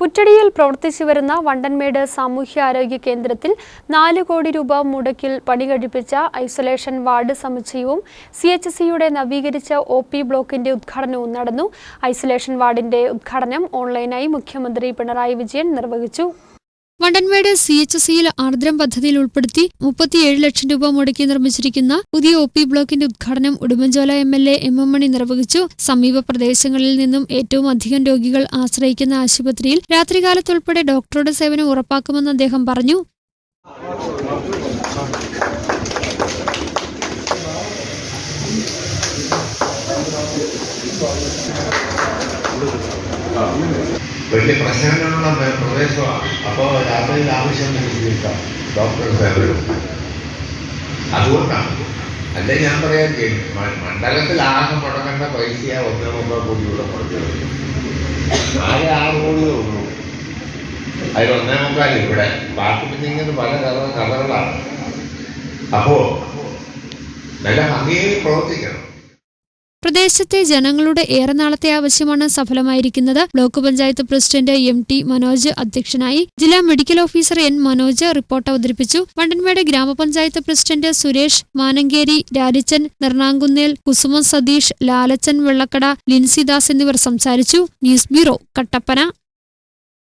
പുറ്റടിയിൽ പ്രവർത്തിച്ചു വരുന്ന വണ്ടൻമേട് സാമൂഹ്യാരോഗ്യ കേന്ദ്രത്തിൽ നാല് കോടി രൂപ മുടക്കിൽ പണി കഴിപ്പിച്ച ഐസൊലേഷൻ വാർഡ് സമുച്ചയവും സി എച്ച് സിയുടെ നവീകരിച്ച ഒ പി ബ്ലോക്കിന്റെ ഉദ്ഘാടനവും നടന്നു. ഐസൊലേഷൻ വാർഡിന്റെ ഉദ്ഘാടനം ഓൺലൈനായി മുഖ്യമന്ത്രി പിണറായി വിജയൻ നിർവഹിച്ചു. വണ്ടൻമേട് സി എച്ച് സിയിൽ ആർദ്രം പദ്ധതിയിൽ ഉൾപ്പെടുത്തി മുപ്പത്തിയേഴ് ലക്ഷം രൂപ മുടക്കി നിർമ്മിച്ചിരിക്കുന്ന പുതിയ ഒ പി ബ്ലോക്കിന്റെ ഉദ്ഘാടനം Udumbanchola M L A M M Mani നിർവഹിച്ചു. സമീപ പ്രദേശങ്ങളിൽ നിന്നും ഏറ്റവും അധികം രോഗികൾ ആശ്രയിക്കുന്ന ആശുപത്രിയിൽ രാത്രികാലത്തുൾപ്പെടെ ഡോക്ടറുടെ സേവനം ഉറപ്പാക്കുമെന്ന് അദ്ദേഹം പറഞ്ഞു. വലിയ പ്രശ്നങ്ങളുള്ള പ്ര- പ്രദേശമാണ് അപ്പോൾ രാത്രിയിൽ ആവശ്യം ചികിത്സിക്കാം ഡോക്ടർ സേവനം അതുകൊണ്ടാണ് അല്ലെ ഞാൻ പറയാൻ മണ്ഡലത്തിൽ ആകെ മുടക്കേണ്ട പൈസയാ ഒന്നേ ഒന്നോ കോടിയുള്ള മുടക്കുന്നത് ആകെ ആറ് കോടിയേ ഉള്ളൂ അതിൽ ഒന്നേ മുക്കാൽ ഇവിടെ ബാക്കി പിന്നെ ഇങ്ങനെ പല കഥ കഥകളാണ് അപ്പോ നല്ല ഭംഗിയിൽ പ്രവർത്തിക്കണം പ്രദേശത്തെ ജനങ്ങളുടെ ഏറെ നാളത്തെ ആവശ്യമാണ് സഫലമായിരിക്കുന്നത്. Block panchayat president M T Manoj അധ്യക്ഷനായി ജില്ലാ medical officer N Manoj report അവതരിപ്പിച്ചു. വണ്ടൻമേട് ഗ്രാമപഞ്ചായത്ത് പ്രസിഡന്റ് സുരേഷ് മാനങ്കേരി രാരിച്ചൻ നിർണാങ്കുന്നേൽ കുസുമ സതീഷ് ലാലച്ചൻ വെള്ളക്കട ലിൻസിദാസ് എന്നിവർ സംസാരിച്ചു. News bureau Kattappana.